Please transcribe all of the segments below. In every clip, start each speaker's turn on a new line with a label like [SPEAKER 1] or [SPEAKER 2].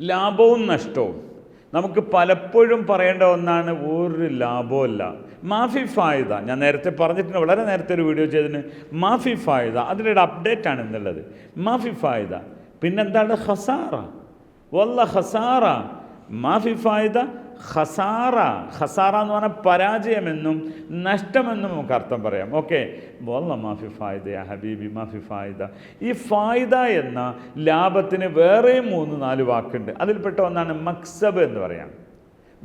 [SPEAKER 1] ലാഭവും നഷ്ടവും. നമുക്ക് പലപ്പോഴും പറയേണ്ട ഒന്നാണ് ഒരു ലാഭമല്ല മാഫി ഫായുത ഞാൻ നേരത്തെ പറഞ്ഞിട്ടുണ്ട് വളരെ നേരത്തെ ഒരു വീഡിയോ ചെയ്തതിന് മാഫി ഫായുത അതിന്റെ ഒരു അപ്ഡേറ്റ് ആണ് എന്നുള്ളത് മാഫി ഫായുത പിന്നെന്താണ്? ഹസാറ വല്ല ഹസാറ മാഫി ഫായിദ ഖസാറ. ഖസാറ എന്ന് പറഞ്ഞാൽ പരാജയമെന്നും നഷ്ടമെന്നും നമുക്ക് അർത്ഥം പറയാം. ഓക്കെ. വല്ല മാഫി ഫായിദ ഹബീബി മാഫി ഫായിദ. ഈ ഫായിദ എന്ന ലാഭത്തിന് വേറെയും മൂന്ന് നാല് വാക്കുണ്ട്. അതിൽപ്പെട്ട ഒന്നാണ് മക്സബ് എന്ന് പറയാം.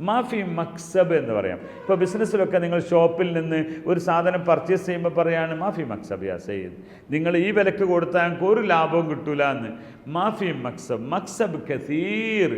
[SPEAKER 1] മാഫി മക്സബ് എന്ന് പറയാം. ഇപ്പോൾ ബിസിനസ്സിലൊക്കെ നിങ്ങൾ ഷോപ്പിൽ നിന്ന് ഒരു സാധനം പർച്ചേസ് ചെയ്യുമ്പോൾ പറയാണ് മാഫി മക്സബ് യാ സയ്യിദ്. നിങ്ങൾ ഈ വിലക്ക് കൊടുത്താൽ ഞങ്ങൾക്ക് ഒരു ലാഭവും കിട്ടൂല എന്ന്. മാഫി മക്സബ് മക്സബ് കസീർ.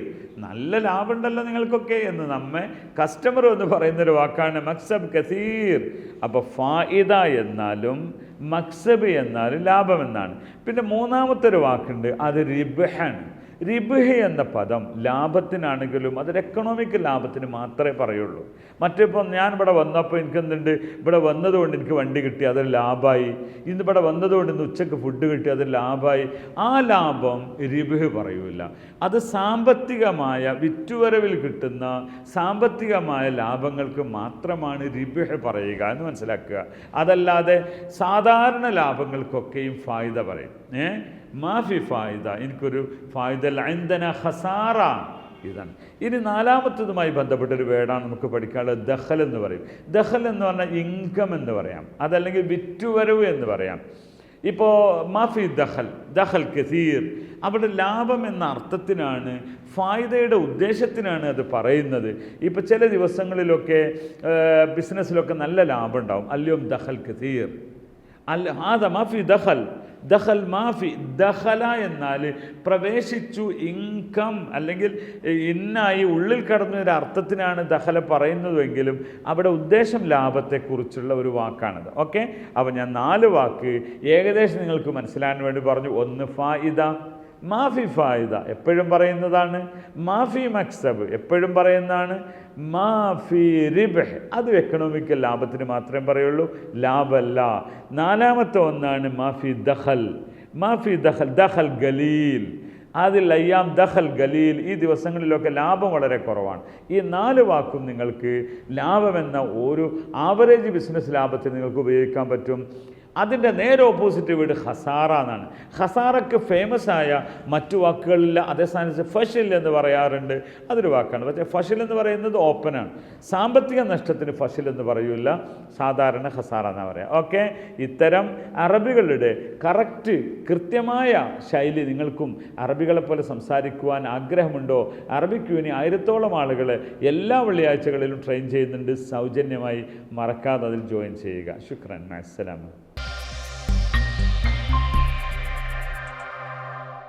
[SPEAKER 1] നല്ല ലാഭമുണ്ടല്ലോ നിങ്ങൾക്കൊക്കെ എന്ന് നമ്മെ കസ്റ്റമർ എന്ന് പറയുന്നൊരു വാക്കാണ് മക്സബ് കസീർ. അപ്പോൾ ഫായിദ എന്നാലും മക്സബ് എന്നാലും ലാഭം എന്നാണ്. പിന്നെ മൂന്നാമത്തെ ഒരു വാക്കുണ്ട് അത് റിബഹാണ് റിബഹ് എന്ന പദം ലാഭത്തിനാണെങ്കിലും അതൊരു എക്കണോമിക് ലാഭത്തിന് മാത്രമേ പറയുള്ളൂ. മറ്റിപ്പം ഞാൻ ഇവിടെ വന്നപ്പോൾ എനിക്ക് എന്തുണ്ട് ഇവിടെ വന്നതുകൊണ്ട് എനിക്ക് വണ്ടി കിട്ടി അതൊരു ലാഭമായി. ഇന്ന് ഇവിടെ വന്നതുകൊണ്ട് ഇന്ന് ഉച്ചയ്ക്ക് ഫുഡ് കിട്ടി അതൊരു ലാഭമായി. ആ ലാഭം റിബുഹ് പറയൂല. അത് സാമ്പത്തികമായ വിറ്റുവരവിൽ കിട്ടുന്ന സാമ്പത്തികമായ ലാഭങ്ങൾക്ക് മാത്രമാണ് റിബഹ് പറയുക എന്ന് മനസ്സിലാക്കുക. അതല്ലാതെ സാധാരണ ലാഭങ്ങൾക്കൊക്കെയും ഫായ്ദ പറയും. ഏ? മാഫി ഫായിദ. എനിക്കൊരു ഫായിദ ലൈന്ദന ഹസാറ ഇതാണ്. ഇനി നാലാമത്തതുമായി ബന്ധപ്പെട്ട ഒരു വേർഡാണ് നമുക്ക് പഠിക്കാനുള്ളത് ദഹൽ എന്ന് പറയും. ദഹൽ എന്ന് പറഞ്ഞാൽ ഇൻകം എന്ന് പറയാം. അതല്ലെങ്കിൽ വിറ്റുവരവ് എന്ന് പറയാം. ഇപ്പോൾ മാഫി ദഹൽ ദഹൽ കസീർ. അവിടെ ലാഭം എന്ന അർത്ഥത്തിനാണ് ഫായ്ദയുടെ ഉദ്ദേശത്തിനാണ് അത് പറയുന്നത്. ഇപ്പോൾ ചില ദിവസങ്ങളിലൊക്കെ ബിസിനസ്സിലൊക്കെ നല്ല ലാഭം ഉണ്ടാവും. അല്ലയും ദഹൽ കസീർ. അല്ല ആദ മാഫി ദഹൽ ദഹൽ മാഫി ദഹല എന്നാൽ പ്രവേശിച്ചു ഇൻകം അല്ലെങ്കിൽ ഇന്നായി ഉള്ളിൽ കടന്നൊരു അർത്ഥത്തിനാണ് ദഹല പറയുന്നതെങ്കിലും അവിടെ ഉദ്ദേശം ലാഭത്തെക്കുറിച്ചുള്ള ഒരു വാക്കാണത്. ഓക്കെ? അപ്പോൾ ഞാൻ നാല് വാക്ക് ഏകദേശം നിങ്ങൾക്ക് മനസ്സിലാകാൻ വേണ്ടി പറഞ്ഞു. ഒന്ന് ഫായിദ മാഫി ഫായിദ. എപ്പോഴും പറയുന്നതാണ് മാഫി മക്സബ്. എപ്പോഴും പറയുന്നതാണ് മാഫി റിബഹ്. അത് എക്കണോമിക്കൽ ലാഭത്തിന് മാത്രമേ പറയുള്ളൂ. ലാഭല്ല. നാലാമത്തെ ഒന്നാണ് മാഫി ദഹൽ മാഫി ദഹൽ ദഹൽ ഗലീൽ. അതിൽ അയ്യാം ദഹൽ ഗലീൽ. ഈ ദിവസങ്ങളിലൊക്കെ ലാഭം വളരെ കുറവാണ്. ഈ നാല് വാക്കും നിങ്ങൾക്ക് ലാഭമെന്ന ഒരു ആവറേജ് ബിസിനസ് ലാഭത്തിൽ നിങ്ങൾക്ക് ഉപയോഗിക്കാൻ പറ്റും. അതിന്റെ നേരെ ഓപ്പോസിറ്റ് വീട് ഹസാറ എന്നാണ്. ഹസാറയ്ക്ക് ഫേമസ് ആയ മറ്റു വാക്കുകളിൽ അതേ സ്ഥാനത്ത് ഫഷിൽ എന്ന് പറയാറുണ്ട്. അതൊരു വാക്കാണ്. പക്ഷേ ഫഷിൽ എന്ന് പറയുന്നത് ഓപ്പനാണ് സാമ്പത്തിക നഷ്ടത്തിന് ഫഷിൽ എന്ന് പറയൂല. സാധാരണ ഹസാറ എന്നാണ് പറയുക ഓക്കെ ഇത്തരം അറബികളുടെ കറക്റ്റ് കൃത്യമായ ശൈലി നിങ്ങൾക്കും അറബികളെ പോലെ സംസാരിക്കുവാൻ ആഗ്രഹമുണ്ടോ? അറബിക്ക് ഇനി ആയിരത്തോളം ആളുകൾ എല്ലാ വെള്ളിയാഴ്ചകളിലും ട്രെയിൻ ചെയ്യുന്നുണ്ട്. സൗജന്യമായി മറക്കാതെ അതിൽ ജോയിൻ ചെയ്യുക. ശുക്രൻ. അസ്സലാമു